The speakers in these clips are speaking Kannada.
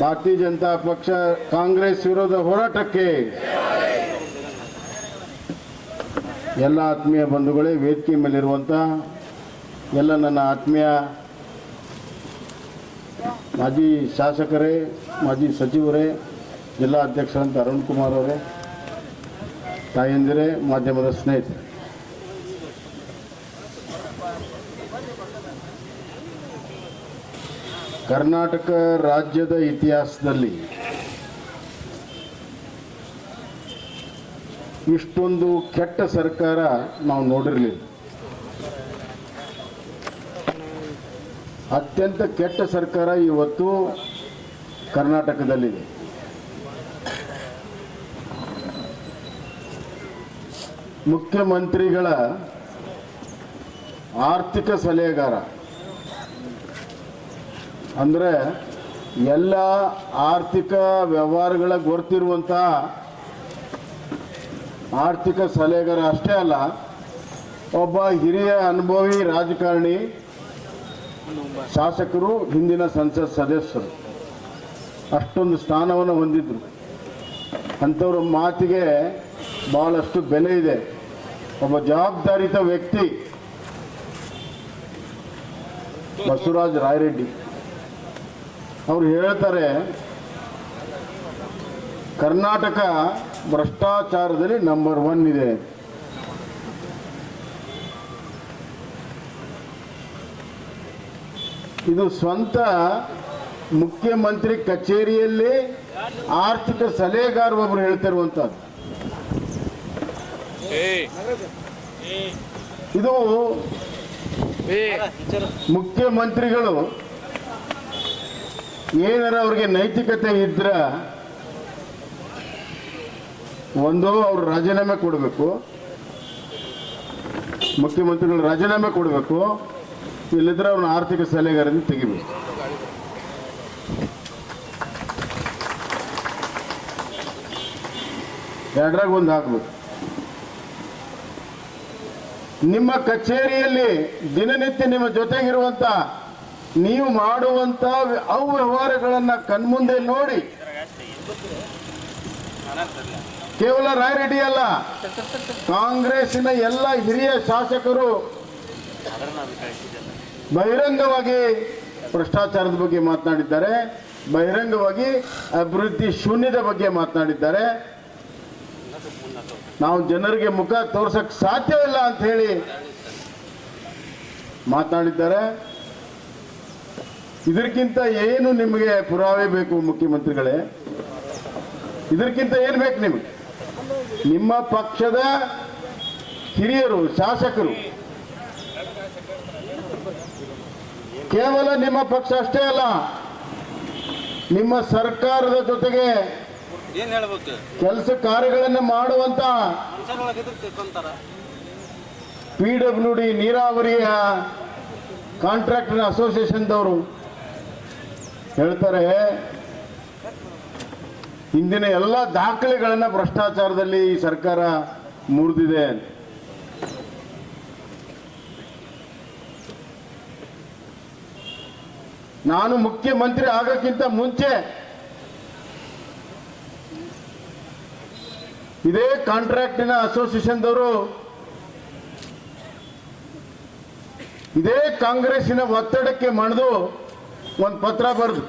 ಭಾರತೀಯ ಜನತಾ ಪಕ್ಷ ಕಾಂಗ್ರೆಸ್ ವಿರೋಧ ಹೋರಾಟಕ್ಕೆ ಎಲ್ಲ ಆತ್ಮೀಯ ಬಂಧುಗಳೇ, ವೇದಿಕೆ ಮೇಲಿರುವಂಥ ಎಲ್ಲ ನನ್ನ ಆತ್ಮೀಯ ಮಾಜಿ ಶಾಸಕರೇ, ಮಾಜಿ ಸಚಿವರೇ, ಜಿಲ್ಲಾ ಅಧ್ಯಕ್ಷರಂತ ಅರುಣ್ ಕುಮಾರ್ ಅವರೇ, ತಾಯಂದಿರೇ, ಮಾಧ್ಯಮದ ಸ್ನೇಹಿತರೆ. ಕರ್ನಾಟಕ ರಾಜ್ಯದ ಇತಿಹಾಸದಲ್ಲಿ ಇಷ್ಟೊಂದು ಕೆಟ್ಟ ಸರ್ಕಾರ ನಾವು ನೋಡಿರಲಿಲ್ಲ. ಅತ್ಯಂತ ಕೆಟ್ಟ ಸರ್ಕಾರ ಇವತ್ತು ಕರ್ನಾಟಕದಲ್ಲಿದೆ. ಮುಖ್ಯಮಂತ್ರಿಗಳ ಆರ್ಥಿಕ ಸಲಹೆಗಾರ ಅಂದರೆ ಎಲ್ಲ ಆರ್ಥಿಕ ವ್ಯವಹಾರಗಳ ಗೊತ್ತಿರುವಂಥ ಆರ್ಥಿಕ ಸಲಹೆಗಾರ ಅಷ್ಟೇ ಅಲ್ಲ, ಒಬ್ಬ ಹಿರಿಯ ಅನುಭವಿ ರಾಜಕಾರಣಿ, ಶಾಸಕರು, ಹಿಂದಿನ ಸಂಸತ್ ಸದಸ್ಯರು. ಅಷ್ಟೊಂದು ಸ್ಥಾನವನ್ನು ಹೊಂದಿದ್ರು. ಅಂಥವ್ರ ಮಾತಿಗೆ ಬಹಳಷ್ಟು ಬೆಲೆ ಇದೆ. ಒಬ್ಬ ಜವಾಬ್ದಾರಿತ ವ್ಯಕ್ತಿ ಬಸವರಾಜ್ ರಾಯರೆಡ್ಡಿ. ಅವ್ರು ಹೇಳ್ತಾರೆ ಕರ್ನಾಟಕ ಭ್ರಷ್ಟಾಚಾರದಲ್ಲಿ ನಂಬರ್ ಒನ್ ಇದೆ. ಇದು ಸ್ವಂತ ಮುಖ್ಯಮಂತ್ರಿ ಕಚೇರಿಯಲ್ಲಿ ಆರ್ಥಿಕ ಸಲಹೆಗಾರ ಒಬ್ರು ಹೇಳ್ತಿರುವಂಥದ್ದು. ಇದು ಮುಖ್ಯಮಂತ್ರಿಗಳು ಏನಾರ ಅವ್ರಿಗೆ ನೈತಿಕತೆ ಇದ್ರ ಒಂದು ಅವ್ರು ರಾಜೀನಾಮೆ ಕೊಡಬೇಕು, ಮುಖ್ಯಮಂತ್ರಿಗಳು ರಾಜೀನಾಮೆ ಕೊಡಬೇಕು, ಇಲ್ಲದ್ರೆ ಅವ್ರನ್ನ ಆರ್ಥಿಕ ಸಲಹೆಗಾರನ್ನು ತೆಗಿಬೇಕು. ಎರಡರಾಗ ಒಂದು ಹಾಕ್ಬೇಕು ನಿಮ್ಮ ಕಚೇರಿಯಲ್ಲಿ ದಿನನಿತ್ಯ ನಿಮ್ಮ ಜೊತೆಗಿರುವಂತ ನೀವು ಮಾಡುವಂತ ಅವ್ಯವಹಾರಗಳನ್ನ ಕಣ್ಮುಂದೆ ನೋಡಿ. ಕೇವಲ ರಾಯರೆಡ್ಡಿ ಅಲ್ಲ, ಕಾಂಗ್ರೆಸ್ಸಿನ ಎಲ್ಲ ಹಿರಿಯ ಶಾಸಕರು ಬಹಿರಂಗವಾಗಿ ಭ್ರಷ್ಟಾಚಾರದ ಬಗ್ಗೆ ಮಾತನಾಡಿದ್ದಾರೆ, ಬಹಿರಂಗವಾಗಿ ಅಭಿವೃದ್ಧಿ ಶೂನ್ಯದ ಬಗ್ಗೆ ಮಾತನಾಡಿದ್ದಾರೆ. ನಾವು ಜನರಿಗೆ ಮುಖ ತೋರ್ಸಕ್ ಸಾಧ್ಯವಿಲ್ಲ ಅಂತ ಹೇಳಿ ಮಾತನಾಡಿದ್ದಾರೆ. ಇದಕ್ಕಿಂತ ಏನು ನಿಮಗೆ ಪುರಾವೆ ಬೇಕು ಮುಖ್ಯಮಂತ್ರಿಗಳೇ? ಇದಕ್ಕಿಂತ ಏನು ಬೇಕು ನಿಮಗೆ? ನಿಮ್ಮ ಪಕ್ಷದ ಹಿರಿಯರು ಶಾಸಕರು. ಕೇವಲ ನಿಮ್ಮ ಪಕ್ಷ ಅಷ್ಟೇ ಅಲ್ಲ ನಿಮ್ಮ ಸರ್ಕಾರದ ಜೊತೆಗೆ ಕೆಲಸ ಕಾರ್ಯಗಳನ್ನು ಮಾಡುವಂತ ಪಿ ಡಬ್ಲ್ಯೂ ಡಿ ನೀರಾವರಿಯ ಕಾಂಟ್ರಾಕ್ಟರ್ ಅಸೋಸಿಯೇಷನ್ದವರು. ಹೇಳ್ತಾರೆ, ಹಿಂದಿನ ಎಲ್ಲ ದಾಖಲೆಗಳನ್ನ ಭ್ರಷ್ಟಾಚಾರದಲ್ಲಿ ಈ ಸರ್ಕಾರ ಮುರಿದಿದೆ. ನಾನು ಮುಖ್ಯಮಂತ್ರಿ ಆಗೋಕ್ಕಿಂತ ಮುಂಚೆ ಇದೇ ಕಾಂಟ್ರಾಕ್ಟಿನ ಅಸೋಸಿಯೇಷನ್ದವರು, ಇದೇ ಕಾಂಗ್ರೆಸ್ಸಿನ ಒತ್ತಡಕ್ಕೆ ಮಣಿದು ಒಂದು ಪತ್ರ ಬರೆದು.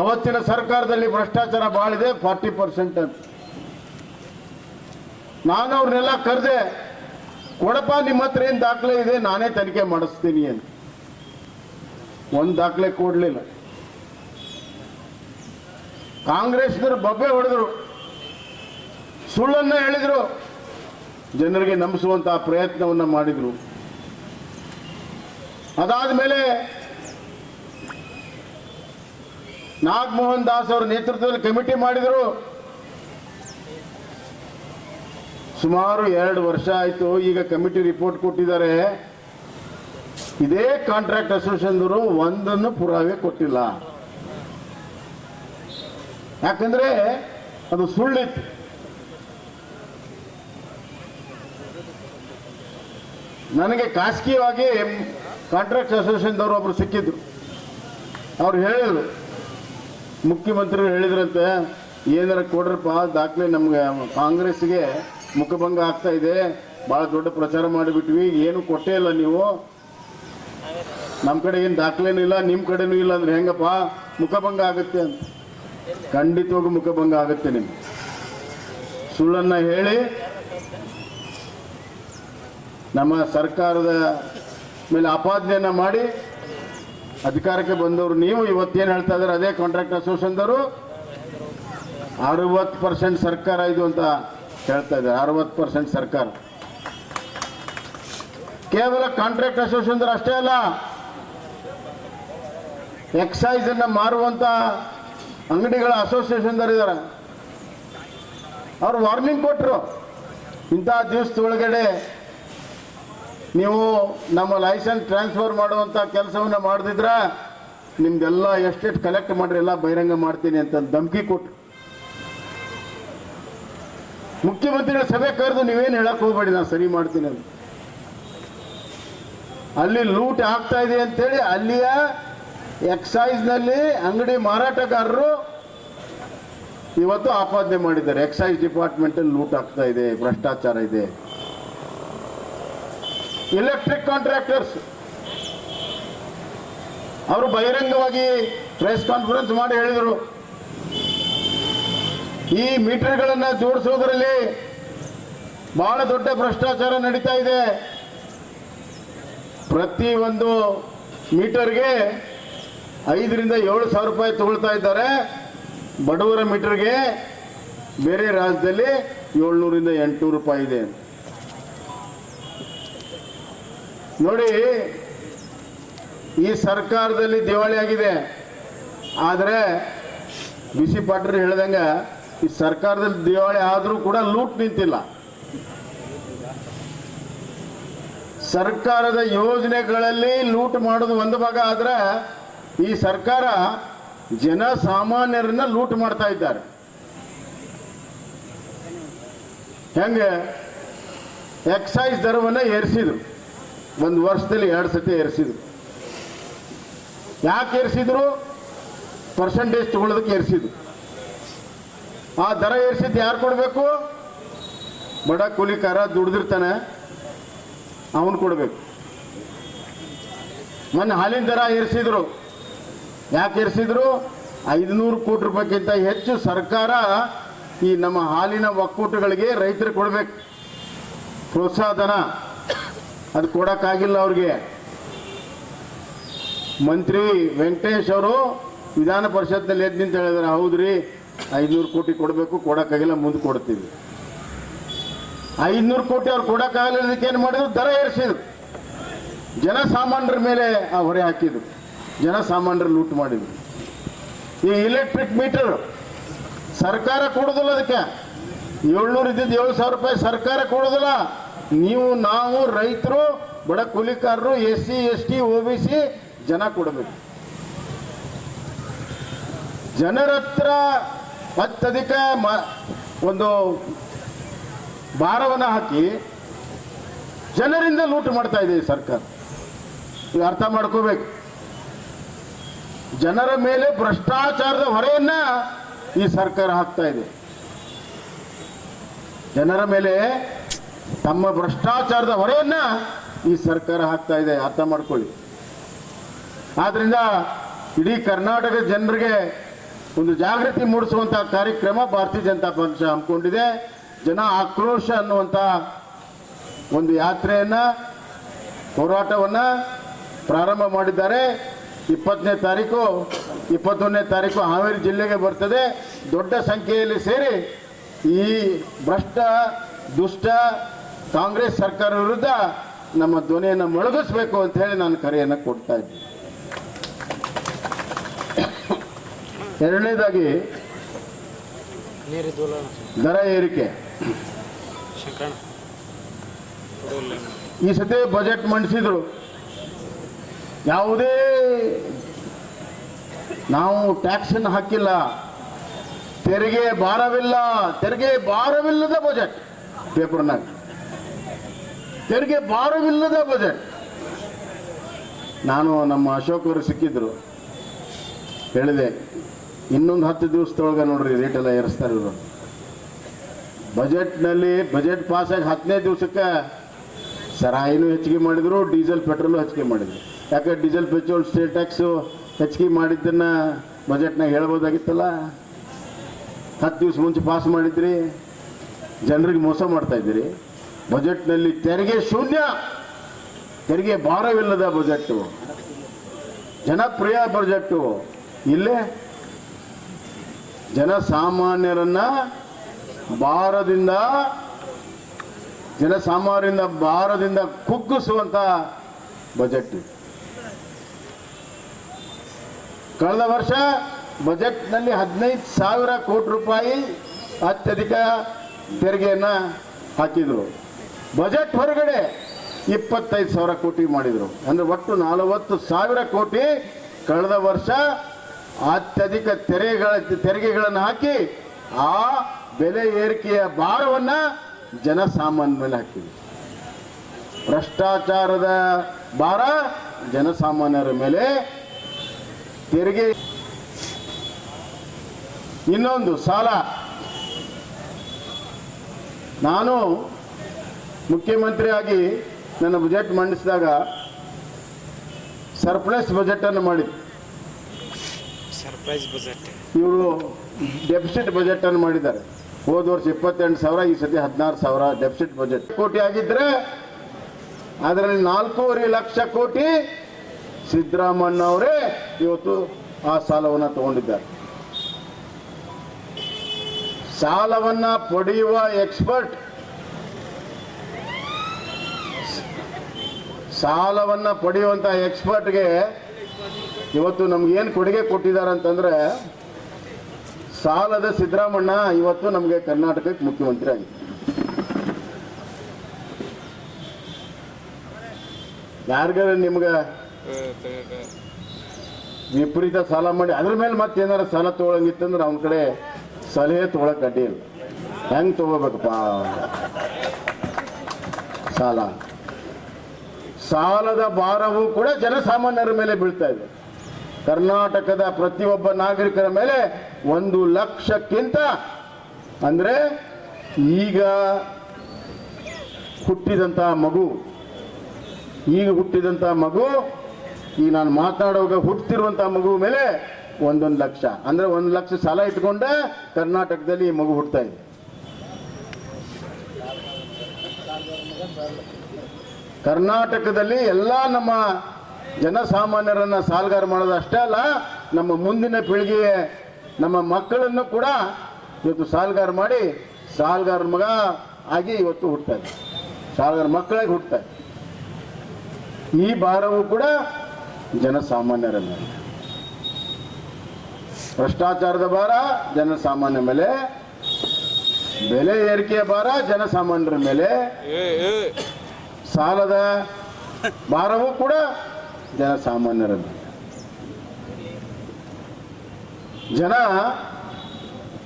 ಅವತ್ತಿನ ಸರ್ಕಾರದಲ್ಲಿ ಭ್ರಷ್ಟಾಚಾರ ಬಾಳಿದೆ ಫಾರ್ಟಿ ಪರ್ಸೆಂಟ್ ಅಂತ. ನಾನು ಅವ್ರನ್ನೆಲ್ಲ ಕರೆದೆ, ಕೊಡಪ್ಪ, ನಿಮ್ಮ ಹತ್ರ ಏನು ದಾಖಲೆ ಇದೆ, ನಾನೇ ತನಿಖೆ ಮಾಡಿಸ್ತೀನಿ ಅಂತ. ಒಂದು ದಾಖಲೆ ಕೊಡಲಿಲ್ಲ. ಕಾಂಗ್ರೆಸ್ನವರು ಬಬ್ಬೆ ಹೊಡೆದ್ರು. ಸುಳ್ಳನ್ನ ಹೇಳಿದರು. ಜನರಿಗೆ ನಂಬಿಸುವಂತಹ ಪ್ರಯತ್ನವನ್ನ ಮಾಡಿದ್ರು. ಅದಾದ ಮೇಲೆ ನಾಗಮೋಹನ್ ದಾಸ್ ಅವರ ನೇತೃತ್ವದಲ್ಲಿ ಕಮಿಟಿ ಮಾಡಿದರು. ಸುಮಾರು ಎರಡು ವರ್ಷ ಆಯಿತು, ಈಗ ಕಮಿಟಿ ರಿಪೋರ್ಟ್ ಕೊಟ್ಟಿದ್ದಾರೆ. ಇದೇ ಕಾಂಟ್ರಾಕ್ಟ್ ಅಸೋಸಿಯೇಷನ್ದವರು ಒಂದನ್ನು ಪುರಾವೆ ಕೊಟ್ಟಿಲ್ಲ. ಯಾಕಂದ್ರೆ ಅದು ಸುಳ್ಳಿತ್ತು. ನನಗೆ ಖಾಸಗಿಯಾಗಿ ಕಾಂಟ್ರಾಕ್ಟ್ ಅಸೋಸಿಯೇಷನ್ದವರು ಒಬ್ರು ಸಿಕ್ಕಿದ್ರು. ಅವ್ರು ಹೇಳಿದ್ರು. ಮುಖ್ಯಮಂತ್ರಿಗಳು ಹೇಳಿದ್ರಂತೆ, ಏನಾರ ಕೊಡ್ರಪ್ಪ, ದಾಖಲೆ ನಮ್ಗೆ ಕಾಂಗ್ರೆಸ್ಗೆ ಮುಖಭಂಗ ಆಗ್ತಾ ಇದೆ, ಭಾಳ ದೊಡ್ಡ ಪ್ರಚಾರ ಮಾಡಿಬಿಟ್ವಿ, ಏನು ಕೊಟ್ಟೇ ಇಲ್ಲ ನೀವು. ನಮ್ಮ ಕಡೆ ಏನು ದಾಖಲೆನೂ ಇಲ್ಲ ನಿಮ್ಮ ಕಡೆನೂ ಇಲ್ಲ ಅಂದ್ರೆ ಹೆಂಗಪ್ಪ? ಮುಖಭಂಗ ಆಗುತ್ತೆ ಅಂತ. ಖಂಡಿತವಾಗೂ ಮುಖಭಂಗ ಆಗುತ್ತೆ ನಿಮ್ಗೆ. ಸುಳ್ಳನ್ನ ಹೇಳಿ, ನಮ್ಮ ಸರ್ಕಾರದ ಮೇಲೆ ಆಪಾದನೆಯನ್ನು ಮಾಡಿ ಅಧಿಕಾರಕ್ಕೆ ಬಂದವರು ನೀವು. ಇವತ್ತೇನು ಹೇಳ್ತಾ ಇದ್ದಾರೆ, ಅದೇ ಕಾಂಟ್ರಾಕ್ಟ್ ಅಸೋಸಿಯೇಷನ್ದವರು ಅರವತ್ತು ಪರ್ಸೆಂಟ್ ಸರ್ಕಾರ ಇದು ಅಂತ ಹೇಳ್ತಾ ಇದ್ದಾರೆ, ಅರವತ್ತು ಪರ್ಸೆಂಟ್ ಸರ್ಕಾರ. ಕೇವಲ ಕಾಂಟ್ರಾಕ್ಟ್ ಅಸೋಸಿಯೇಷನ್ ಅಷ್ಟೇ ಅಲ್ಲ ಎಕ್ಸೈಸ್ ಅನ್ನ ಮಾರುವಂತ ಅಂಗಡಿಗಳ ಅಸೋಸಿಯೇಷನ್ ಇದ್ದಾರೆ ಅವ್ರು ವಾರ್ನಿಂಗ್ ಕೊಟ್ಟರು ಇಂಥ ದಿವಸದೊಳಗಡೆ ನೀವು ನಮ್ಮ ಲೈಸೆನ್ಸ್ ಟ್ರಾನ್ಸ್ಫರ್ ಮಾಡುವಂಥ ಕೆಲಸವನ್ನು ಮಾಡಿದ್ರೆ ನಿಮ್ದೆಲ್ಲ ಎಷ್ಟೆಷ್ಟು ಕಲೆಕ್ಟ್ ಮಾಡ್ರಿ, ಎಲ್ಲ ಬಹಿರಂಗ ಮಾಡ್ತೀನಿ ಅಂತ ಧಮಕಿ ಕೊಟ್ಟು ಮುಖ್ಯಮಂತ್ರಿಗಳ ಸಭೆ ಕರೆದು ನೀವೇನು ಹೇಳಕ್ ಹೋಗ್ಬೇಡಿ, ನಾನು ಸರಿ ಮಾಡ್ತೀನಿ ಅಂತ. ಅಲ್ಲಿ ಲೂಟ್ ಆಗ್ತಾ ಇದೆ ಅಂತೇಳಿ ಅಲ್ಲಿಯ ಎಕ್ಸೈಸ್ನಲ್ಲಿ ಅಂಗಡಿ ಮಾರಾಟಗಾರರು ಇವತ್ತು ಆಪಾದನೆ ಮಾಡಿದ್ದಾರೆ. ಎಕ್ಸೈಸ್ ಡಿಪಾರ್ಟ್ಮೆಂಟಲ್ಲಿ ಲೂಟ್ ಆಗ್ತಾ ಇದೆ, ಭ್ರಷ್ಟಾಚಾರ ಇದೆ. ಎಲೆಕ್ಟ್ರಿಕ್ ಕಾಂಟ್ರಾಕ್ಟರ್ಸ್ ಅವರು ಬಹಿರಂಗವಾಗಿ ಪ್ರೆಸ್ ಕಾನ್ಫರೆನ್ಸ್ ಮಾಡಿ ಹೇಳಿದರು. ಈ ಮೀಟರ್ಗಳನ್ನು ಜೋಡಿಸೋದ್ರಲ್ಲಿ ಬಹಳ ದೊಡ್ಡ ಭ್ರಷ್ಟಾಚಾರ ನಡೀತಾ ಇದೆ. ಪ್ರತಿ ಒಂದು ಮೀಟರ್ಗೆ ಐದರಿಂದ ಏಳು ಸಾವಿರ ರೂಪಾಯಿ ತಗೊಳ್ತಾ ಇದ್ದಾರೆ. ಬಡವರ ಮೀಟರ್ಗೆ ಬೇರೆ ರಾಜ್ಯದಲ್ಲಿ ಏಳ್ನೂರಿಂದ ಎಂಟುನೂರು ರೂಪಾಯಿ ಇದೆ. ನೋಡಿ, ಈ ಸರ್ಕಾರದಲ್ಲಿ ದಿವಾಳಿ ಆಗಿದೆ. ಆದರೆ, ಬಿಸಿ ಪಾಟ್ರಿ ಹೇಳ್ದಂಗೆ, ಈ ಸರ್ಕಾರದಲ್ಲಿ ದಿವಾಳಿ ಆದರೂ ಕೂಡ ಲೂಟ್ ನಿಂತಿಲ್ಲ. ಸರ್ಕಾರದ ಯೋಜನೆಗಳಲ್ಲಿ ಲೂಟ್ ಮಾಡೋದು ಒಂದು ಭಾಗ, ಆದರೆ ಈ ಸರ್ಕಾರ ಜನಸಾಮಾನ್ಯರನ್ನ ಲೂಟ್ ಮಾಡ್ತಾ ಇದ್ದಾರೆ. ಹೆಂಗೆ? ಎಕ್ಸೈಸ್ ದರವನ್ನು ಏರಿಸಿದ್ರು. ಒಂದು ವರ್ಷದಲ್ಲಿ ಎರಡು ಸತಿ ಏರಿಸಿದ್ರು. ಯಾಕೆ ಏರಿಸಿದ್ರು? ಪರ್ಸೆಂಟೇಜ್ ತಗೊಳ್ಳೋದಕ್ಕೆ ಏರಿಸಿದ್ರು. ಆ ದರ ಏರಿಸಿದ್ದು ಯಾರು ಕೊಡಬೇಕು? ಬಡ ಕೂಲಿಕಾರ ದುಡ್ದಿರ್ತಾನೆ, ಅವನು ಕೊಡಬೇಕು. ಮೊನ್ನೆ ಹಾಲಿನ ದರ ಏರಿಸಿದ್ರು. ಯಾಕೆ ಏರಿಸಿದ್ರು? ಐದುನೂರು ಕೋಟಿ ರೂಪಾಯಿಗಿಂತ ಹೆಚ್ಚು ಸರ್ಕಾರ ಈ ನಮ್ಮ ಹಾಲಿನ ಒಕ್ಕೂಟಗಳಿಗೆ ರೈತರಿಗೆ ಕೊಡಬೇಕು. ಪ್ರೋತ್ಸಾಹ ಅದು ಕೊಡೋಕ್ಕಾಗಿಲ್ಲ ಅವ್ರಿಗೆ. ಮಂತ್ರಿ ವೆಂಕಟೇಶ್ ಅವರು ವಿಧಾನ ಪರಿಷತ್ನಲ್ಲಿ ಎದ್ದು ನಿಂತ ಹೇಳಿದಾರೆ ಹೌದ್ರಿ, ಐದುನೂರು ಕೋಟಿ ಕೊಡಬೇಕು, ಕೊಡೋಕ್ಕಾಗಿಲ್ಲ, ಮುಂದೆ ಕೊಡ್ತೀವಿ. ಐದುನೂರು ಕೋಟಿ ಅವ್ರು ಕೊಡೋಕ್ಕಾಗಲ್ಲ ಏನು ಮಾಡಿದ್ರು? ದರ ಏರಿಸಿದ್ರು. ಜನಸಾಮಾನ್ಯರ ಮೇಲೆ ಆ ಹೊರೆ ಹಾಕಿದ್ರು. ಜನಸಾಮಾನ್ಯರು ಲೂಟ್ ಮಾಡಿದ್ರು. ಈ ಎಲೆಕ್ಟ್ರಿಕ್ ಮೀಟರ್ ಸರ್ಕಾರ ಕೊಡೋದಿಲ್ಲ ಅದಕ್ಕೆ. ಏಳ್ನೂರು ಇದ್ದಿದ್ದು ಏಳು ಸಾವಿರ ರೂಪಾಯಿ ಸರ್ಕಾರ ಕೊಡೋದಿಲ್ಲ. ನೀವು, ನಾವು, ರೈತರು, ಬಡ ಕೂಲಿಕಾರರು S C S T O B C, ಜನ ಕೊಡಬೇಕು. ಜನರ ಹತ್ರ ಅತ್ಯಧಿಕ ಮ, ಒಂದು ಭಾರವನ್ನು ಹಾಕಿ ಜನರಿಂದ ಲೂಟ್ ಮಾಡ್ತಾ ಇದೆ ಸರ್ಕಾರ. ಇದು ಅರ್ಥ ಮಾಡ್ಕೋಬೇಕು. ಜನರ ಮೇಲೆ ಭ್ರಷ್ಟಾಚಾರದ ಹೊರೆಯನ್ನ ಈ ಸರ್ಕಾರ ಹಾಕ್ತಾ ಇದೆ. ಜನರ ಮೇಲೆ ತಮ್ಮ ಭ್ರಷ್ಟಾಚಾರದ ಹೊರೆಯನ್ನ ಈ ಸರ್ಕಾರ ಹಾಕ್ತಾ ಇದೆ, ಅರ್ಥ ಮಾಡ್ಕೊಳ್ಳಿ. ಆದ್ರಿಂದ ಇಡೀ ಕರ್ನಾಟಕ ಜನರಿಗೆ ಒಂದು ಜಾಗೃತಿ ಮೂಡಿಸುವಂತಹ ಕಾರ್ಯಕ್ರಮ ಭಾರತೀಯ ಜನತಾ ಪಕ್ಷ ಹಮ್ಮಿಕೊಂಡಿದೆ. ಜನ ಆಕ್ರೋಶ ಅನ್ನುವಂಥ ಒಂದು ಯಾತ್ರೆಯನ್ನ, ಹೋರಾಟವನ್ನ ಪ್ರಾರಂಭ ಮಾಡಿದ್ದಾರೆ. ಇಪ್ಪತ್ತನೇ ತಾರೀಕು, ಇಪ್ಪತ್ತೊಂದನೇ ತಾರೀಕು ಹಾವೇರಿ ಜಿಲ್ಲೆಗೆ ಬರ್ತದೆ. ದೊಡ್ಡ ಸಂಖ್ಯೆಯಲ್ಲಿ ಸೇರಿ ಈ ಭ್ರಷ್ಟ, ದುಷ್ಟ ಕಾಂಗ್ರೆಸ್ ಸರ್ಕಾರ ವಿರುದ್ಧ ನಮ್ಮ ಧ್ವನಿಯನ್ನು ಮೊಳಗಿಸ್ಬೇಕು ಅಂತ ಹೇಳಿ ನಾನು ಕರೆಯನ್ನು ಕೊಡ್ತಾ ಇದ್ದೀನಿ. ಎರಡನೇದಾಗಿ ದರ ಏರಿಕೆ. ಈ ಸತಿ ಬಜೆಟ್ ಮಂಡಿಸಿದ್ರು. ಯಾವುದೇ ನಾವು ಟ್ಯಾಕ್ಸನ್ನು ಹಾಕಿಲ್ಲ. ತೆರಿಗೆ ಭಾರವಿಲ್ಲ. ತೆರಿಗೆ ಭಾರವಿಲ್ಲದ ಬಜೆಟ್. ಪೇಪರ್ನಾಗ. ತೆರಿಗೆ ಭಾರವಿಲ್ಲದ ಬಜೆಟ್ ನಾನು ನಮ್ಮ ಅಶೋಕ್ ಅವರು ಸಿಕ್ಕಿದ್ರು. ಹೇಳಿದೆ, ಇನ್ನೊಂದು ಹತ್ತು ದಿವಸದೊಳಗೆ ನೋಡ್ರಿ ರೇಟ್ ಎಲ್ಲ ಏರಿಸ್ತಾರೆ ಇವರು ಬಜೆಟ್ನಲ್ಲಿ, ಬಜೆಟ್ ಪಾಸಾಗಿ ಹತ್ತನೇ ದಿವಸಕ್ಕೆ ಸರಾಯಿನೂ ಹೆಚ್ಚಿಗೆ ಮಾಡಿದರು, ಡೀಸೆಲ್ ಪೆಟ್ರೋಲು ಹೆಚ್ಚಿಗೆ ಮಾಡಿದರು. ಯಾಕೆ ಡೀಸೆಲ್, ಪೆಟ್ರೋಲ್ ಸ್ಟೇಟ್ ಟ್ಯಾಕ್ಸು ಹೆಚ್ಚಿಗೆ ಮಾಡಿದ್ದನ್ನು ಬಜೆಟ್ನಾಗ ಹೇಳ್ಬೋದಾಗಿತ್ತಲ್ಲ? ಹತ್ತು ದಿವಸ ಮುಂಚೆ ಪಾಸ್ ಮಾಡಿದ್ರಿ, ಜನರಿಗೆ ಮೋಸ ಮಾಡ್ತಾ ಇದ್ದೀರಿ. ಬಜೆಟ್ನಲ್ಲಿ ತೆರಿಗೆ ಶೂನ್ಯ, ತೆರಿಗೆ ಭಾರವಿಲ್ಲದ ಬಜೆಟ್ಟು, ಜನಪ್ರಿಯ ಬಜೆಟ್ಟು. ಇಲ್ಲೇ ಜನಸಾಮಾನ್ಯರನ್ನ ಭಾರದಿಂದ, ಜನಸಾಮಾನ್ಯರಿಂದ ಭಾರದಿಂದ ಕುಗ್ಗಿಸುವಂಥ ಬಜೆಟ್ ಕಳೆದ ವರ್ಷ ಬಜೆಟ್ನಲ್ಲಿ ಹದಿನೈದು ಸಾವಿರ ಕೋಟಿ ರೂಪಾಯಿ ಅತ್ಯಧಿಕ ತೆರಿಗೆಯನ್ನು ಹಾಕಿದ್ರು. ಬಜೆಟ್ ಹೊರಗಡೆ ಇಪ್ಪತ್ತೈದು ಸಾವಿರ ಕೋಟಿ ಮಾಡಿದರು. ಅಂದ್ರೆ ಒಟ್ಟು ನಲವತ್ತು ಸಾವಿರ ಕೋಟಿ ಕಳೆದ ವರ್ಷ ಅತ್ಯಧಿಕ ತೆರಿಗೆಗಳ ತೆರಿಗೆಗಳನ್ನು ಹಾಕಿ ಆ ಬೆಲೆ ಏರಿಕೆಯ ಭಾರವನ್ನು ಜನಸಾಮಾನ್ಯ ಮೇಲೆ ಹಾಕಿದ್ರು. ಭ್ರಷ್ಟಾಚಾರದ ಭಾರ ಜನಸಾಮಾನ್ಯರ ಮೇಲೆ. ತೆರಿಗೆ ಇನ್ನೊಂದು ಸಾಲ. ನಾನು ಮುಖ್ಯಮಂತ್ರಿಯಾಗಿ ನನ್ನ ಬಜೆಟ್ ಮಂಡಿಸಿದಾಗ ಸರ್ಪ್ಲಸ್ ಬಜೆಟ್ ಅನ್ನು ಮಾಡಿದ್ದು ಸರ್ಪ್ರೈಸ್ ಬಜೆಟ್. ಇವರು ಡೆಫಿಸಿಟ್ ಬಜೆಟ್ ಅನ್ನು ಮಾಡಿದ್ದಾರೆ. ಹೋದ ವರ್ಷ ಇಪ್ಪತ್ತೆಂಟು ಸಾವಿರ ಈ ಸತಿ ಹದಿನಾರು ಸಾವಿರ ಡೆಫಿಸಿಟ್ ಬಜೆಟ್. ಕೋಟಿ ಆಗಿದ್ರೆ ಅದರಲ್ಲಿ ನಾಲ್ಕೂವರೆ ಲಕ್ಷ ಕೋಟಿ ಸಿದ್ದರಾಮಣ್ಣ ಅವರೇ ಇವತ್ತು ಆ ಸಾಲವನ್ನು ತಗೊಂಡಿದ್ದಾರೆ. ಸಾಲವನ್ನ ಪಡೆಯುವ ಎಕ್ಸ್ಪರ್ಟ್ ಸಾಲವನ್ನ ಪಡೆಯುವಂತ ಎಕ್ಸ್ಪರ್ಟ್ಗೆ ಇವತ್ತು ನಮ್ಗೆ ಏನು ಕೊಡುಗೆ ಕೊಟ್ಟಿದ್ದಾರೆ ಅಂತಂದ್ರೆ ಸಾಲದ ಸಿದ್ದರಾಮಣ್ಣ ಇವತ್ತು ನಮಗೆ ಕರ್ನಾಟಕಕ್ಕೆ ಮುಖ್ಯಮಂತ್ರಿ ಆಗಿದೆ ಯಾರಿಗಾರ ನಿಮ್ಗೆ ವಿಪರೀತ ಸಾಲ ಮಾಡಿ, ಅದ್ರ ಮೇಲೆ ಮತ್ತೆ ಏನಾರ ಸಾಲ ತಗೊಳಂಗಿತ್ತಂದ್ರೆ ಅವನ ಕಡೆ ಸಲಹೆ ತಗೊಳಕ್ ಅಡ್ಡಿ ಇಲ್ಲ. ಹೆಂಗ್ ತಗೋಬೇಕಪ್ಪ? ಸಾಲ. ಸಾಲದ ಭಾರವು ಕೂಡ ಜನಸಾಮಾನ್ಯರ ಮೇಲೆ ಬೀಳ್ತಾ ಇದೆ. ಕರ್ನಾಟಕದ ಪ್ರತಿಯೊಬ್ಬ ನಾಗರಿಕರ ಮೇಲೆ ಒಂದು ಲಕ್ಷಕ್ಕಿಂತ, ಅಂದ್ರೆ ಈಗ ಹುಟ್ಟಿದಂತಹ ಮಗು, ಈಗ ಹುಟ್ಟಿದಂತ ಮಗು ಈಗ ನಾನು ಮಾತನಾಡುವಾಗ ಹುಟ್ಟಿರುವಂತಹ ಮಗು ಮೇಲೆ ಒಂದೊಂದು ಲಕ್ಷ. ಅಂದ್ರೆ ಒಂದು ಲಕ್ಷ ಸಾಲ ಇಟ್ಕೊಂಡೆ ಕರ್ನಾಟಕದಲ್ಲಿ ಈ ಮಗು ಹುಟ್ತಾ ಇದೆ. ಕರ್ನಾಟಕದಲ್ಲಿ ಎಲ್ಲ ನಮ್ಮ ಜನಸಾಮಾನ್ಯರನ್ನ ಸಾಲ್ಗಾರು ಮಾಡೋದು ಅಷ್ಟೇ ಅಲ್ಲ, ನಮ್ಮ ಮುಂದಿನ ಪೀಳಿಗೆಯ ನಮ್ಮ ಮಕ್ಕಳನ್ನು ಕೂಡ ಇವತ್ತು ಸಾಲ್ಗಾರ ಮಾಡಿ ಸಾಲ್ಗಾರ ಮಗ ಆಗಿ ಇವತ್ತು ಹುಟ್ತಾ ಇದೆ ಮಕ್ಕಳಿಗೆ ಈ ಭಾರವು ಕೂಡ ಜನಸಾಮಾನ್ಯರ ಮೇಲೆ ಭ್ರಷ್ಟಾಚಾರದ ಭಾರ, ಜನಸಾಮಾನ್ಯ ಮೇಲೆ. ಬೆಲೆ ಏರಿಕೆಯ ಭಾರ, ಜನಸಾಮಾನ್ಯರ ಮೇಲೆ. ಸಾಲದ ಭಾರವೂ ಕೂಡ ಜನಸಾಮಾನ್ಯರ ಮೇಲೆ ಜನ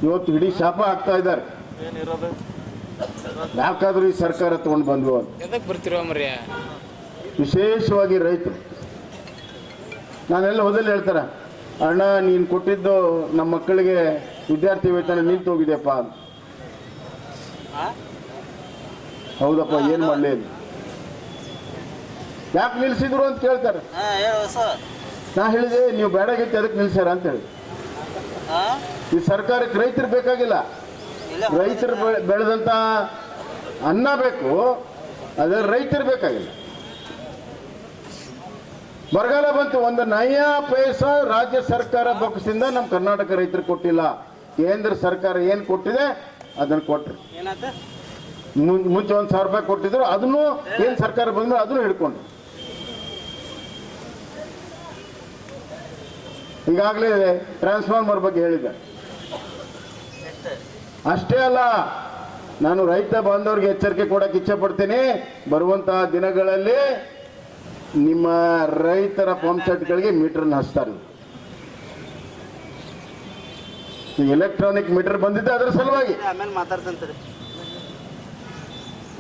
ಇವತ್ತು ಇಡೀ ಶಾಪ ಆಗ್ತಾ ಇದ್ದಾರೆ. ಯಾಕಾದ್ರೂ ಈ ಸರ್ಕಾರ ತಗೊಂಡು ಬಂದ್ವು ವಿಶೇಷವಾಗಿ ರೈತರು. ನಾನೆಲ್ಲ ಹೋದಲ್ಲಿ ಹೇಳ್ತಾರೆ ಅಣ್ಣ ನೀನು ಕೊಟ್ಟಿದ್ದು ನಮ್ಮ ಮಕ್ಕಳಿಗೆ ವಿದ್ಯಾರ್ಥಿ ವೇತನ ನಿಂತು ಹೋಗಿದೆಯಪ್ಪ ಹೌದಪ್ಪ ಏನು ಮಾಡಲಿ? ಯಾಕೆ ನಿಲ್ಸಿದ್ರು ಅಂತ ಕೇಳ್ತಾರೆ. ನಾ ಹೇಳಿದೆ ನೀವು ಬೇಡಾಗಿತ್ತು ಅದಕ್ಕೆ ನಿಲ್ಸ್ಯಾರ ಅಂತ ಹೇಳಿ. ಈ ಸರ್ಕಾರಕ್ಕೆ ರೈತರು ಬೇಕಾಗಿಲ್ಲ. ರೈತರು ಬೆಳೆ- ಬೆಳೆದಂತ ಅನ್ನ ಬೇಕು ಅದ್ರ ರೈತರು ಬೇಕಾಗಿಲ್ಲ. ಬರಗಾಲ ಬಂತು ಒಂದು ನಯ ಪೈಸ ರಾಜ್ಯ ಸರ್ಕಾರ ಬೊಕ್ಕಸಿಂದ ನಮ್ಮ ಕರ್ನಾಟಕ ರೈತರು ಕೊಟ್ಟಿಲ್ಲ. ಕೇಂದ್ರ ಸರ್ಕಾರ ಏನು ಕೊಟ್ಟಿದೆ ಅದನ್ನು ಕೊಟ್ರಿ. ಮುಂಚೆ ಒಂದು ಸಾವಿರ ರೂಪಾಯಿ ಕೊಟ್ಟಿದ್ರು ಅದನ್ನು ಏನು ಸರ್ಕಾರ ಬಂದ್ರೆ ಅದನ್ನು ಹಿಡ್ಕೊಂಡ್ರು. ಈಗಾಗಲೇ ಟ್ರಾನ್ಸ್ಫಾರ್ಮರ್ ಬಗ್ಗೆ ಹೇಳಿದ್ದೆ. ಅಷ್ಟೇ ಅಲ್ಲ ನಾನು ರೈತ ಬಾಂಧವರಿಗೆ ಎಚ್ಚರಿಕೆ ಕೊಡಕ್ಕೆ ಇಚ್ಛೆ ಪಡ್ತೀನಿ ಬರುವಂತಹ ದಿನಗಳಲ್ಲಿ ನಿಮ್ಮ ರೈತರ ಪಂಪ್ ಸೆಟ್ಗಳಿಗೆ ಮೀಟರ್ನ ಹಚ್ತಾರೆ. ಎಲೆಕ್ಟ್ರಾನಿಕ್ ಮೀಟರ್ ಬಂದಿದ್ದೆ ಅದರ ಸಲುವಾಗಿ.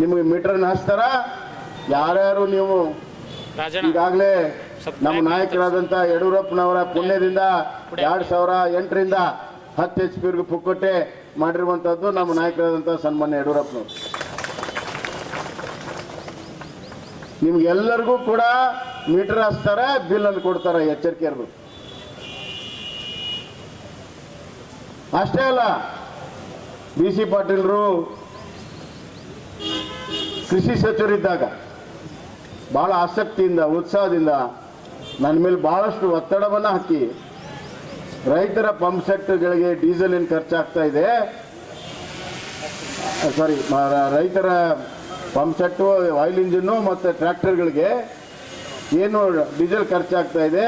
ನಿಮಗೆ ಮೀಟರ್ನ ಹಚ್ತಾರ? ಯಾರ್ಯಾರು ನೀವು ಈಗಾಗಲೇ ನಮ್ಮ ನಾಯಕರಾದಂಥ ಯಡಿಯೂರಪ್ಪನವರ ಪುಣ್ಯದಿಂದ ಎರಡು ಸಾವಿರ ಎಂಟರಿಂದ ಹತ್ತು ಎಚ್ ಪಿವರೆಗೂ ಪುಕ್ಕಟ್ಟೆ ಮಾಡಿರುವಂಥದ್ದು ನಮ್ಮ ನಾಯಕರಾದಂಥ ಸನ್ಮಾನ್ಯ ಯಡಿಯೂರಪ್ಪನವರು. ನಿಮ್ಗೆಲ್ಲರಿಗೂ ಕೂಡ ಮೀಟರ್ ಹಚ್ತಾರೆ ಬಿಲ್ ಅನ್ನು ಕೊಡ್ತಾರೆ ಎಚ್ಚರಿಕೆ ಇರ್ಬೇಕು ಅಷ್ಟೇ ಅಲ್ಲ, ಬಿ ಸಿ ಪಾಟೀಲ್ರು ಕೃಷಿ ಸಚಿವರಿದ್ದಾಗ ಬಹಳ ಆಸಕ್ತಿಯಿಂದ, ಉತ್ಸಾಹದಿಂದ ನನ್ನ ಮೇಲೆ ಬಹಳಷ್ಟು ಒತ್ತಡವನ್ನು ಹಾಕಿ ರೈತರ ಪಂಪ್ ಸೆಟ್ಗಳಿಗೆ ಡೀಸೆಲ್ ಏನು ಖರ್ಚಾಗ್ತಾ ಇದೆ. ಸಾರಿ ರೈತರ ಪಂಪ್ ಸೆಟ್ಟು ಆಯಿಲ್ ಇಂಜಿನ್ನು ಮತ್ತು ಟ್ರ್ಯಾಕ್ಟರ್ಗಳಿಗೆ ಏನು ಡೀಸೆಲ್ ಖರ್ಚಾಗ್ತಾ ಇದೆ.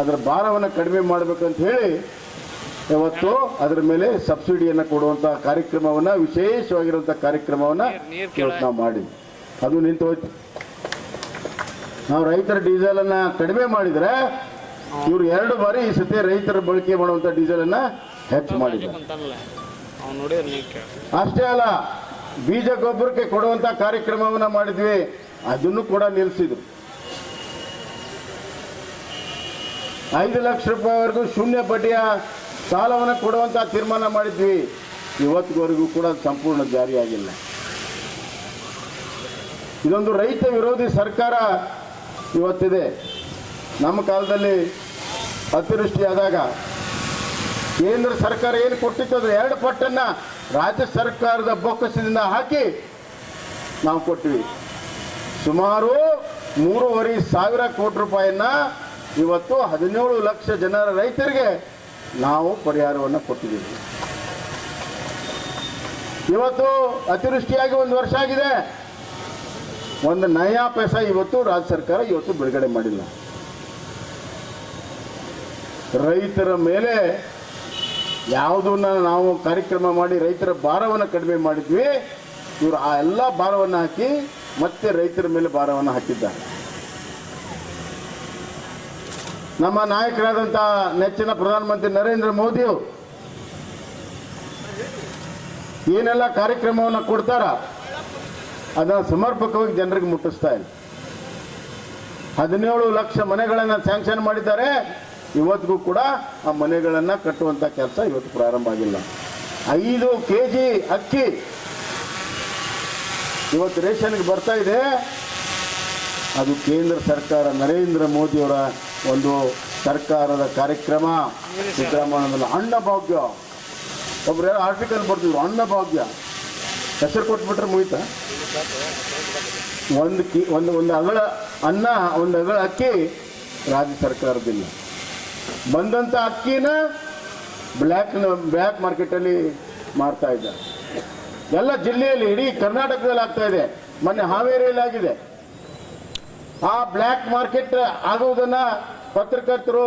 ಅದರ ಭಾರವನ್ನು ಕಡಿಮೆ ಮಾಡಬೇಕಂತ ಹೇಳಿ ಇವತ್ತು ಅದರ ಮೇಲೆ ಸಬ್ಸಿಡಿಯನ್ನು ಕೊಡುವಂಥ ಕಾರ್ಯಕ್ರಮವನ್ನು ವಿಶೇಷವಾಗಿರುವಂಥ ಕಾರ್ಯಕ್ರಮವನ್ನು ನಾವು ಮಾಡಿದ್ವಿ. ಅದು ನಿಂತು ಹೋಯ್ತು ನಾವು ರೈತರ ಡೀಸೆಲನ್ನು ಕಡಿಮೆ ಮಾಡಿದರೆ ಇವರು ಎರಡು ಬಾರಿ ಈ ಸತಿ ರೈತರ ಬಳಕೆ ಮಾಡುವಂಥ ಡೀಸೆಲನ್ನು ಹೆಚ್ಚು ಮಾಡಿದ್ದಾರೆ ಕೇಳಿ ಅಷ್ಟೇ ಅಲ್ಲ ಬೀಜ ಗೊಬ್ಬರಕ್ಕೆ ಕೊಡುವಂತ ಕಾರ್ಯಕ್ರಮವನ್ನ ಮಾಡಿದ್ವಿ ಅದನ್ನು ಕೂಡ ನಿಲ್ಲಿಸಿದ್ರು ಐದು ಲಕ್ಷ ರೂಪಾಯಿವರೆಗೂ ಶೂನ್ಯ ಬಡ್ಡಿಯ ಸಾಲವನ್ನು ಕೊಡುವಂತ ತೀರ್ಮಾನ ಮಾಡಿದ್ವಿ. ಇವತ್ತಿವರೆಗೂ ಕೂಡ ಸಂಪೂರ್ಣ ಜಾರಿಯಾಗಿಲ್ಲ. ಇದೊಂದು ರೈತ ವಿರೋಧಿ ಸರ್ಕಾರ ಇವತ್ತಿದೆ. ನಮ್ಮ ಕಾಲದಲ್ಲಿ ಅತಿವೃಷ್ಟಿಯಾದಾಗ ಕೇಂದ್ರ ಸರ್ಕಾರ ಏನು ಕೊಟ್ಟಿತ್ತು ಅದು ಎರಡು ಪಟ್ಟನ್ನು ರಾಜ್ಯ ಸರ್ಕಾರದ ಬೊಕ್ಕಸದಿಂದ ಹಾಕಿ ನಾವು ಕೊಟ್ಟಿವಿ. ಸುಮಾರು ಮೂರುವರೆ ಸಾವಿರ ಕೋಟಿ ರೂಪಾಯಿಯನ್ನ ಇವತ್ತು ಹದಿನೇಳು ಲಕ್ಷ ಜನರ ರೈತರಿಗೆ ನಾವು ಪರಿಹಾರವನ್ನು ಕೊಟ್ಟಿದ್ದೀವಿ. ಇವತ್ತು ಅತಿವೃಷ್ಟಿಯಾಗಿ ಒಂದು ವರ್ಷ ಆಗಿದೆ. ಒಂದು ನಯಾ ಪೈಸ ಇವತ್ತು ರಾಜ್ಯ ಸರ್ಕಾರ ಇವತ್ತು ಬಿಡುಗಡೆ ಮಾಡಿಲ್ಲ. ರೈತರ ಮೇಲೆ ಯಾವುದನ್ನ ನಾವು ಕಾರ್ಯಕ್ರಮ ಮಾಡಿ ರೈತರ ಭಾರವನ್ನು ಕಡಿಮೆ ಮಾಡಿದ್ವಿ, ಇವರು ಆ ಎಲ್ಲ ಭಾರವನ್ನು ಹಾಕಿ ಮತ್ತೆ ರೈತರ ಮೇಲೆ ಭಾರವನ್ನು ಹಾಕಿದ್ದಾರೆ. ನಮ್ಮ ನಾಯಕರಾದಂಥ ನೆಚ್ಚಿನ ಪ್ರಧಾನಮಂತ್ರಿ ನರೇಂದ್ರ ಮೋದಿಯವರು ಏನೆಲ್ಲ ಕಾರ್ಯಕ್ರಮವನ್ನು ಕೊಡ್ತಾರ? ಅದನ್ನು ಸಮರ್ಪಕವಾಗಿ ಜನರಿಗೆ ಮುಟ್ಟಿಸ್ತಾ ಇಲ್ಲ. ಹದಿನೇಳು ಲಕ್ಷ ಮನೆಗಳನ್ನು ಸ್ಯಾಂಕ್ಷನ್ ಮಾಡಿದ್ದಾರೆ. ಇವತ್ತಿಗೂ ಕೂಡ ಆ ಮನೆಗಳನ್ನು ಕಟ್ಟುವಂಥ ಕೆಲಸ ಇವತ್ತು ಪ್ರಾರಂಭ ಆಗಿಲ್ಲ. ಐದು ಕೆ ಜಿ ಅಕ್ಕಿ ಇವತ್ತು ರೇಷನ್ಗೆ ಬರ್ತಾ ಇದೆ. ಅದು ಕೇಂದ್ರ ಸರ್ಕಾರ ನರೇಂದ್ರ ಮೋದಿಯವರ ಒಂದು ಸರ್ಕಾರದ ಕಾರ್ಯಕ್ರಮ. ಸಿದ್ದರಾಮಯ್ಯನಲ್ಲ ಅನ್ನಭಾಗ್ಯ ಒಬ್ರು ಯಾರೋ ಆರ್ಟಿಕಲ್ ಬರ್ತಿದ್ರು ಅನ್ನಭಾಗ್ಯ ಹೆಸರು ಕೊಟ್ಬಿಟ್ರೆ ಮುಗಿತಾ? ಒಂದು ಕಿ, ಒಂದು ಒಂದು ಅಗಳ ಅನ್ನ, ಒಂದು ಅಗಳ ಅಕ್ಕಿ ರಾಜ್ಯ ಸರ್ಕಾರದಿಲ್ಲ ಬಂದಂಥ ಅಕ್ಕಿನ ಬ್ಲ್ಯಾಕ್ ಬ್ಲ್ಯಾಕ್ ಮಾರ್ಕೆಟಲ್ಲಿ ಮಾರ್ತಾ ಇದ್ದಾರೆ ಎಲ್ಲ ಜಿಲ್ಲೆಯಲ್ಲಿ, ಇಡೀ ಕರ್ನಾಟಕದಲ್ಲಿ ಆಗ್ತಾ ಇದೆ. ಮೊನ್ನೆ ಹಾವೇರಿಯಲ್ಲಿ ಆಗಿದೆ. ಆ ಬ್ಲ್ಯಾಕ್ ಮಾರ್ಕೆಟ್ ಆಗೋದನ್ನು ಪತ್ರಕರ್ತರು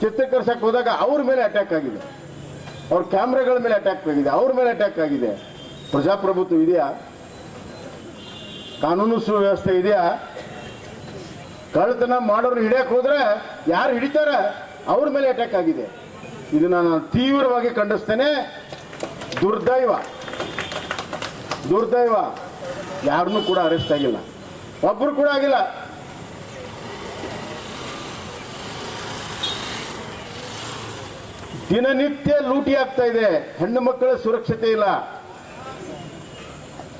ಚಿತ್ರೀಕರಿಸಕ್ಕೆ ಹೋದಾಗ ಅವ್ರ ಮೇಲೆ ಅಟ್ಯಾಕ್ ಆಗಿದೆ. ಅವ್ರ ಕ್ಯಾಮ್ರಾಗಳ ಮೇಲೆ ಅಟ್ಯಾಕ್ ಆಗಿದೆ. ಅವ್ರ ಮೇಲೆ ಅಟ್ಯಾಕ್ ಆಗಿದೆ. ಪ್ರಜಾಪ್ರಭುತ್ವ ಇದೆಯಾ? ಕಾನೂನು ಸುವ್ಯವಸ್ಥೆ ಇದೆಯಾ? ಕಳ್ಳತನ ಮಾಡೋರು ಹಿಡಿಯಕ್ಕೆ ಹೋದ್ರೆ ಯಾರು ಹಿಡಿತಾರೆ? ಅವ್ರ ಮೇಲೆ ಅಟ್ಯಾಕ್ ಆಗಿದೆ. ಇದನ್ನ ನಾನು ತೀವ್ರವಾಗಿ ಖಂಡಿಸ್ತೇನೆ. ದುರ್ದೈವ. ದುರ್ದೈವ. ಯಾರನ್ನೂ ಕೂಡ ಅರೆಸ್ಟ್ ಆಗಿಲ್ಲ. ಒಬ್ಬರು ಕೂಡ ಆಗಿಲ್ಲ. ದಿನನಿತ್ಯ ಲೂಟಿ ಆಗ್ತಾ ಇದೆ. ಹೆಣ್ಣು ಮಕ್ಕಳ ಸುರಕ್ಷತೆ ಇಲ್ಲ.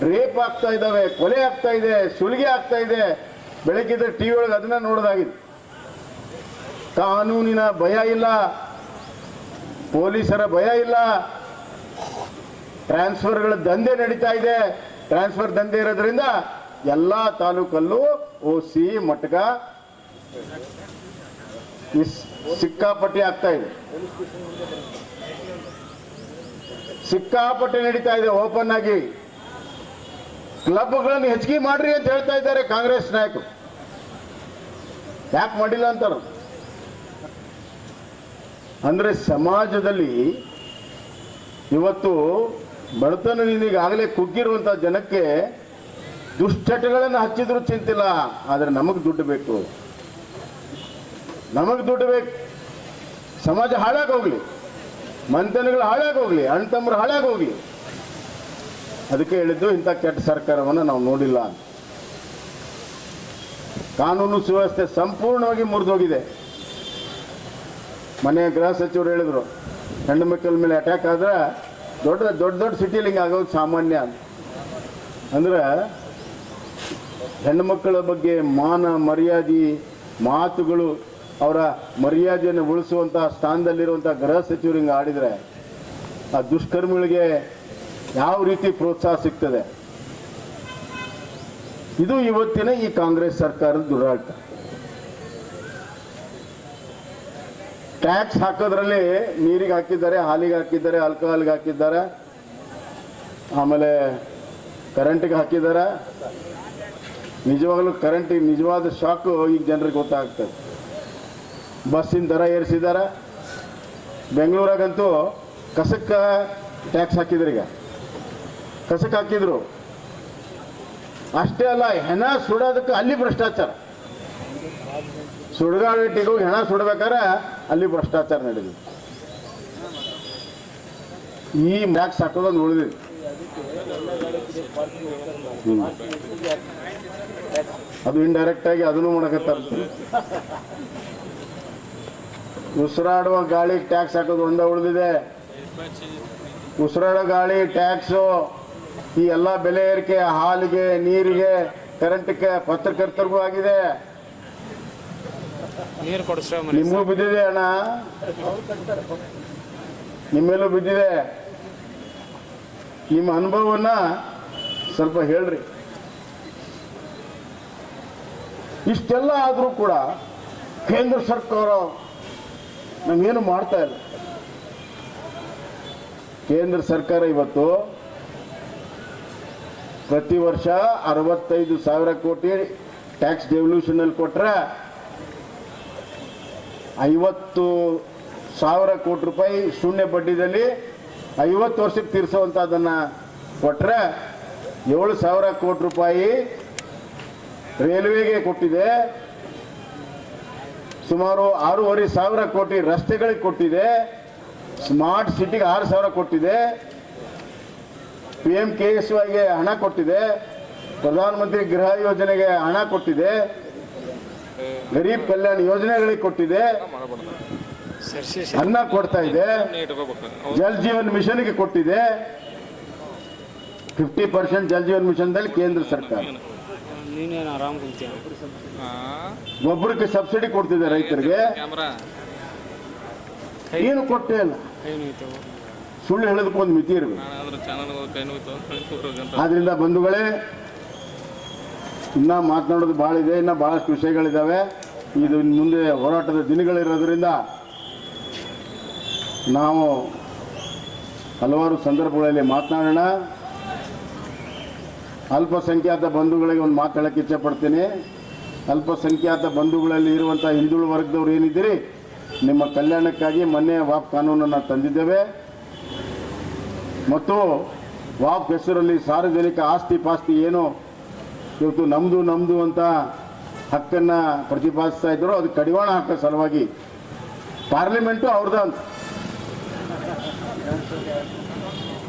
ರೇಪ್ ಆಗ್ತಾ ಇದ್ದಾವೆ ಕೊಲೆ ಆಗ್ತಾ ಇದೆ, ಸುಲಿಗೆ ಆಗ್ತಾ ಇದೆ. ಬೆಳಕಿದ್ದ ಟಿ ವಿ ಒಳಗೆ ಅದನ್ನ ನೋಡೋದಾಗಿದೆ. ಕಾನೂನಿನ ಭಯ ಇಲ್ಲ. ಪೊಲೀಸರ ಭಯ ಇಲ್ಲ. ಟ್ರಾನ್ಸ್ಫರ್ಗಳ ದಂಧೆ ನಡೀತಾ ಇದೆ. ಟ್ರಾನ್ಸ್ಫರ್ ದಂಧೆ ಇರೋದ್ರಿಂದ ಎಲ್ಲ ತಾಲೂಕಲ್ಲೂ ಓ ಸಿ ಮಟ್ಕ ಸಿಕ್ಕಾಪಟ್ಟೆ ಆಗ್ತಾ ಇದೆ. ಸಿಕ್ಕಾಪಟ್ಟೆ ನಡೀತಾ ಇದೆ ಓಪನ್ ಆಗಿ. ಕ್ಲಬ್ಗಳನ್ನು ಹೆಚ್ಚಿಗೆ ಮಾಡ್ರಿ ಅಂತ ಹೇಳ್ತಾ ಇದ್ದಾರೆ ಕಾಂಗ್ರೆಸ್ ನಾಯಕರು. ಯಾಕೆ ಮಾಡಿಲ್ಲ ಅಂತಾರ? ಅಂದ್ರೆ ಸಮಾಜದಲ್ಲಿ ಇವತ್ತು ಬಡತನ ಈಗಾಗಲೇ ಕುಗ್ಗಿರುವಂಥ ಜನಕ್ಕೆ ದುಶ್ಚಟಗಳನ್ನು ಹಚ್ಚಿದ್ರು ಚಿಂತಿಲ್ಲ, ಆದರೆ ನಮಗೆ ದುಡ್ಡು ಬೇಕು. ನಮಗೆ ದುಡ್ಡು ಬೇಕು. ಸಮಾಜ ಹಾಳಾಗೋಗ್ಲಿ. ಮಂತನಗಳು ಹಾಳಾಗೋಗ್ಲಿ. ಅಣ್ಣ ತಮ್ಮರು ಹಾಳಾಗೋಗ್ಲಿ. ಅದಕ್ಕೆ ಹೇಳಿದ್ದು, ಇಂಥ ಕೆಟ್ಟ ಸರ್ಕಾರವನ್ನು ನಾವು ನೋಡಿಲ್ಲ ಅಂತ ಕಾನೂನು ಸುವ್ಯವಸ್ಥೆ ಸಂಪೂರ್ಣವಾಗಿ ಮುರಿದೋಗಿದೆ ಮನೆ ಗೃಹ ಸಚಿವರು ಹೇಳಿದರು, ಹೆಣ್ಣು ಮಕ್ಕಳ ಮೇಲೆ ಅಟ್ಯಾಕ್ ಆದ್ರೆ ದೊಡ್ಡ ದೊಡ್ಡ ದೊಡ್ಡ ಸಿಟಿಲಿ ಹಿಂಗೆ ಆಗೋದು ಸಾಮಾನ್ಯ. ಅಂದ್ರೆ ಹೆಣ್ಣುಮಕ್ಕಳ ಬಗ್ಗೆ ಮಾನ, ಮರ್ಯಾದೆ, ಮಾತುಗಳು ಅವರ ಮರ್ಯಾದೆಯನ್ನು ಉಳಿಸುವಂಥ ಸ್ಥಾನದಲ್ಲಿರುವಂಥ ಗೃಹ ಸಚಿವರು ಹಿಂಗೆ ಆಡಿದರೆ ಆ ದುಷ್ಕರ್ಮಿಗಳಿಗೆ ಯಾವ ರೀತಿ ಪ್ರೋತ್ಸಾಹ ಸಿಗ್ತದೆ? ಇದು ಇವತ್ತಿನ ಈ ಕಾಂಗ್ರೆಸ್ ಸರ್ಕಾರದ ದುರಾಟ. ಟ್ಯಾಕ್ಸ್ ಹಾಕೋದ್ರಲ್ಲಿ ನೀರಿಗೆ ಹಾಕಿದ್ದಾರೆ, ಹಾಲಿಗೆ ಹಾಕಿದ್ದಾರೆ ಆಲ್ಕೋಹಾಲ್ಗೆ ಹಾಕಿದ್ದಾರೆ, ಆಮೇಲೆ ಕರೆಂಟಿಗೆ ಹಾಕಿದ್ದಾರೆ. ನಿಜವಾಗ್ಲೂ ಕರೆಂಟಿಗೆ ನಿಜವಾದ ಶಾಕು ಈಗ ಜನರಿಗೆ ಗೊತ್ತಾಗ್ತದೆ. ಬಸ್ಸಿನ ದರ ಏರಿಸಿದ್ದಾರೆ. ಬೆಂಗಳೂರಾಗಂತೂ ಕಸಕ್ಕೆ ಟ್ಯಾಕ್ಸ್ ಹಾಕಿದ್ರು ಈಗ ಕಸಕ್ಕೆ ಹಾಕಿದ್ರು. ಅಷ್ಟೇ ಅಲ್ಲ, ಹೆಣ ಸುಡೋದಕ್ಕೆ ಅಲ್ಲಿ ಭ್ರಷ್ಟಾಚಾರ. ಸುಡಗಾಡಿಗೆ ಹೋಗಿ ಹೆಣ ಸುಡ್ಬೇಕಾದ್ರೆ ಅಲ್ಲಿ ಭ್ರಷ್ಟಾಚಾರ ನಡೆದಿದೆ ಈ ಮ್ಯಾಕ್ ಹಾಕೋದೊಂದು ಉಳಿದಿದೆ ಅದು ಇಂಡೈರೆಕ್ಟ್ ಆಗಿ ಅದನ್ನು ಮಾಡಕತ್ತಾರ. ಉಸಿರಾಡುವ ಗಾಳಿ ಟ್ಯಾಕ್ಸ್ ಹಾಕೋದು ಒಂದೇ ಉಳಿದಿದೆ. ಉಸಿರಾಡೋ ಗಾಳಿ ಟ್ಯಾಕ್ಸು ಈ ಎಲ್ಲ ಬೆಲೆ ಏರಿಕೆ ಹಾಲಿಗೆ ನೀರಿಗೆ ಕರೆಂಟ್ಗೆ ಪತ್ರಕರ್ತರಿಗೂ ಆಗಿದೆ. ನಿಮಗೂ ಬಿದ್ದಿದೆ ಅಣ್ಣ. ನಿಮ್ಮೆಲ್ಲೂ ಬಿದ್ದಿದೆ. ನಿಮ್ಮ ಅನುಭವವನ್ನ ಸ್ವಲ್ಪ ಹೇಳ್ರಿ. ಇಷ್ಟೆಲ್ಲ ಆದರೂ ಕೂಡ ಕೇಂದ್ರ ಸರ್ಕಾರ ನಮಗೇನು ಮಾಡ್ತಾ ಇಲ್ಲ. ಕೇಂದ್ರ ಸರ್ಕಾರ ಇವತ್ತು ಪ್ರತಿ ವರ್ಷ ಅರವತ್ತೈದು ಸಾವಿರ ಕೋಟಿ ಟ್ಯಾಕ್ಸ್ ಡೆವಲ್ಯೂಷನಲ್ಲಿ ಕೊಟ್ಟರೆ ಐವತ್ತು ಸಾವಿರ ಕೋಟಿ ರೂಪಾಯಿ ಶೂನ್ಯ ಬಡ್ಡಿದಲ್ಲಿ ಐವತ್ತು ವರ್ಷಕ್ಕೆ ತೀರಿಸುವಂಥದ್ದನ್ನು ಕೊಟ್ಟರೆ ಏಳು ಸಾವಿರ ಕೋಟಿ ರೂಪಾಯಿ ರೈಲ್ವೆಗೆ ಕೊಟ್ಟಿದೆ. ಸುಮಾರು ಆರೂವರೆ ಸಾವಿರ ಕೋಟಿ ರಸ್ತೆಗಳಿಗೆ ಕೊಟ್ಟಿದೆ. ಸ್ಮಾರ್ಟ್ ಸಿಟಿಗೆ ಆರು ಸಾವಿರ ಕೊಟ್ಟಿದೆ. ಪಿ ಎಂ ಕೆ ಎಸ್ ವೈಗೆ ಹಣ ಕೊಟ್ಟಿದೆ ಪ್ರಧಾನಮಂತ್ರಿ ಗೃಹ ಯೋಜನೆಗೆ ಹಣ ಕೊಟ್ಟಿದೆ ಗರೀಬ್ ಕಲ್ಯಾಣ ಯೋಜನೆಗಳಿಗೆ ಕೊಟ್ಟಿದೆ ಅನ್ನ ಕೊಡ್ತಾ ಇದೆ ಜಲ್ ಜೀವನ್ ಮಿಷನ್ಗೆ ಕೊಟ್ಟಿದೆ ಫಿಫ್ಟಿ ಪರ್ಸೆಂಟ್ ಜಲ್ ಜೀವನ್ ಮಿಷನ್ದಲ್ಲಿ ಕೇಂದ್ರ ಸರ್ಕಾರ. ಒಬ್ಬರಿಗೆ ಗೊಬ್ಬರಕ್ಕೆ ಸಬ್ಸಿಡಿ ಕೊಡ್ತಿದೆ ರೈತರಿಗೆ. ಏನು ಕೊಟ್ಟೇ ಇಲ್ಲ ಸುಳ್ಳು ಹೇಳೋದಕ್ಕೆ ಒಂದು ಮಿತಿ ಇರಬೇಕು. ಆದ್ರಿಂದ ಬಂಧುಗಳೇ ಇನ್ನ ಮಾತನಾಡೋದು ಭಾಳ ಇದೆ ಇನ್ನ ಭಾಳಷ್ಟು ವಿಷಯಗಳಿದ್ದಾವೆ ಇದು ಮುಂದೆ ಹೋರಾಟದ ದಿನಗಳಿರೋದ್ರಿಂದ ನಾವು ಹಲವಾರು ಸಂದರ್ಭಗಳಲ್ಲಿ ಮಾತನಾಡೋಣ. ಅಲ್ಪಸಂಖ್ಯಾತ ಬಂಧುಗಳಿಗೆ ಒಂದು ಮಾತಾಡೋಕ್ಕೆ ಇಚ್ಛೆಪಡ್ತೀನಿ ಅಲ್ಪಸಂಖ್ಯಾತ ಬಂಧುಗಳಲ್ಲಿ ಇರುವಂಥ ಹಿಂದುಳು ವರ್ಗದವ್ರು ಏನಿದ್ದೀರಿ? ನಿಮ್ಮ ಕಲ್ಯಾಣಕ್ಕಾಗಿ ಮೊನ್ನೆ ವಾಪ್ ಕಾನೂನನ್ನು ತಂದಿದ್ದೇವೆ. ಮತ್ತು ವಾಪ್ ಹೆಸರಲ್ಲಿ ಸಾರ್ವಜನಿಕ ಆಸ್ತಿ ಪಾಸ್ತಿ ಏನು ಇವತ್ತು ನಮ್ಮದು ನಮ್ಮದು ಅಂತ ಹಕ್ಕನ್ನು ಪ್ರತಿಪಾದಿಸ್ತಾ ಇದ್ದರು ಅದು ಕಡಿವಾಣ ಹಾಕ ಸಲುವಾಗಿ. ಪಾರ್ಲಿಮೆಂಟು ಅವ್ರದ್ದು ಅಂತ.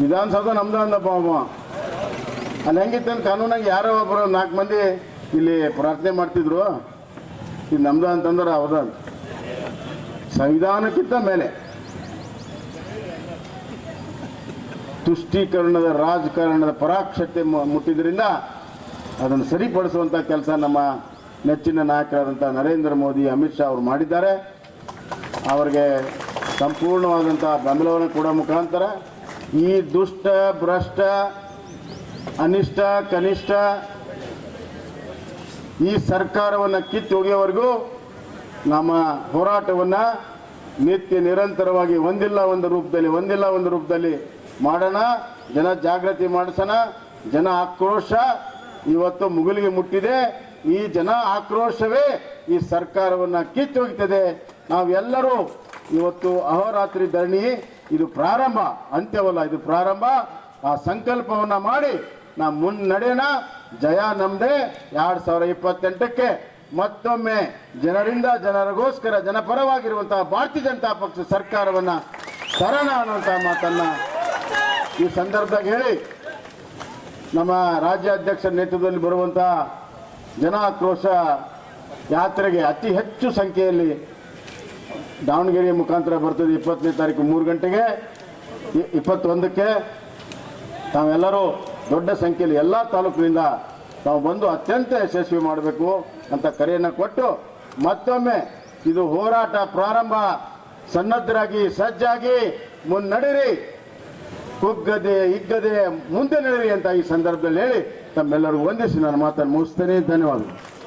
ವಿಧಾನಸೌಧ ನಮ್ದು ಅಂದಪ್ಪ ಅವ ಅಲ್ಲಿ ಹೆಂಗಿತ್ತು ಅಂತ ಕಾನೂನಾಗಿ ಯಾರೋ ಒಬ್ಬರು ನಾಲ್ಕು ಮಂದಿ ಇಲ್ಲಿ ಪ್ರಾರ್ಥನೆ ಮಾಡ್ತಿದ್ರು. ಇದು ನಮ್ದು ಅಂತಂದ್ರೆ ಅವ್ರದ್ದು ಸಂವಿಧಾನಕ್ಕಿಂತ ಮೇಲೆ. ತುಷ್ಟೀಕರಣದ ರಾಜಕಾರಣದ ಪರಾಕ್ಷತೆ ಮುಟ್ಟಿದ್ರಿಂದ ಅದನ್ನು ಸರಿಪಡಿಸುವಂಥ ಕೆಲಸ ನಮ್ಮ ನೆಚ್ಚಿನ ನಾಯಕರಾದಂಥ ನರೇಂದ್ರ ಮೋದಿ, ಅಮಿತ್ ಶಾ ಅವರು ಮಾಡಿದ್ದಾರೆ. ಅವರಿಗೆ ಸಂಪೂರ್ಣವಾದಂಥ ಬೆಂಬಲವನ್ನು ಕೊಡೋ ಮುಖಾಂತರ ಈ ದುಷ್ಟ, ಭ್ರಷ್ಟ, ಅನಿಷ್ಟ, ಕನಿಷ್ಠ ಈ ಸರ್ಕಾರವನ್ನು ಕಿತ್ತೊಗೆಯವರೆಗೂ ನಮ್ಮ ಹೋರಾಟವನ್ನು ನಿತ್ಯ ನಿರಂತರವಾಗಿ ಒಂದಿಲ್ಲ ಒಂದು ರೂಪದಲ್ಲಿ, ಒಂದಿಲ್ಲ ಒಂದು ರೂಪದಲ್ಲಿ ಮಾಡೋಣ, ಜನ ಜಾಗೃತಿ ಮಾಡಿಸೋಣ, ಜನ ಆಕ್ರೋಶ ಇವತ್ತು ಮುಗಿಲಿಗೆ ಮುಟ್ಟಿದೆ. ಈ ಜನ ಆಕ್ರೋಶವೇ ಈ ಸರ್ಕಾರವನ್ನು ಕಿತ್ತೊಗಿತದೆ. ನಾವೆಲ್ಲರೂ ಇವತ್ತು ಅಹೋರಾತ್ರಿ ಧರಣಿ, ಇದು ಪ್ರಾರಂಭ, ಅಂತ್ಯವಲ್ಲ, ಇದು ಪ್ರಾರಂಭ. ಆ ಸಂಕಲ್ಪವನ್ನ ಮಾಡಿ ನಾ ಮುನ್ನಡೆಯೋಣ ಜಯ ನಮ್ದೇ. ಎರಡು ಸಾವಿರ ಇಪ್ಪತ್ತೆಂಟಕ್ಕೆ ಮತ್ತೊಮ್ಮೆ ಜನರಿಂದ ಜನರಿಗೋಸ್ಕರ ಜನಪರವಾಗಿರುವಂತಹ ಭಾರತೀಯ ಜನತಾ ಪಕ್ಷ ಸರ್ಕಾರವನ್ನ ಶರಣ ಅನ್ನುವಂತಹ ಮಾತನ್ನ ಈ ಸಂದರ್ಭದಾಗ ಹೇಳಿ, ನಮ್ಮ ರಾಜ್ಯಾಧ್ಯಕ್ಷರ ನೇತೃತ್ವದಲ್ಲಿ ಬರುವಂತಹ ಜನ ಆಕ್ರೋಶ ಯಾತ್ರೆಗೆ ಅತಿ ಹೆಚ್ಚು ಸಂಖ್ಯೆಯಲ್ಲಿ ದಾವಣಗೆರೆ ಮುಖಾಂತರ ಬರ್ತದೆ ಇಪ್ಪತ್ತನೇ ತಾರೀಕು ಮೂರು ಗಂಟೆಗೆ ಇಪ್ಪತ್ತೊಂದಕ್ಕೆ. ತಾವೆಲ್ಲರೂ ದೊಡ್ಡ ಸಂಖ್ಯೆಯಲ್ಲಿ ಎಲ್ಲ ತಾಲೂಕಿನಿಂದ ತಾವು ಬಂದು ಅತ್ಯಂತ ಯಶಸ್ವಿ ಮಾಡಬೇಕು ಅಂತ ಕರೆಯನ್ನು ಕೊಟ್ಟು ಮತ್ತೊಮ್ಮೆ ಇದು ಹೋರಾಟ ಪ್ರಾರಂಭ, ಸನ್ನದ್ಧರಾಗಿ, ಸಜ್ಜಾಗಿ ಮುನ್ನಡೆಯಿರಿ. ಕುಗ್ಗದೆ ಇಗ್ಗದೆ ಮುಂದೆ ನಡೆಯಲಿ ಅಂತ ಈ ಸಂದರ್ಭದಲ್ಲಿ ಹೇಳಿ ತಮ್ಮೆಲ್ಲರಿಗೂ ವಂದಿಸಿ ನಾನು ಮಾತನ್ನು ಮುಗಿಸ್ತೇನೆ. ಧನ್ಯವಾದಗಳು.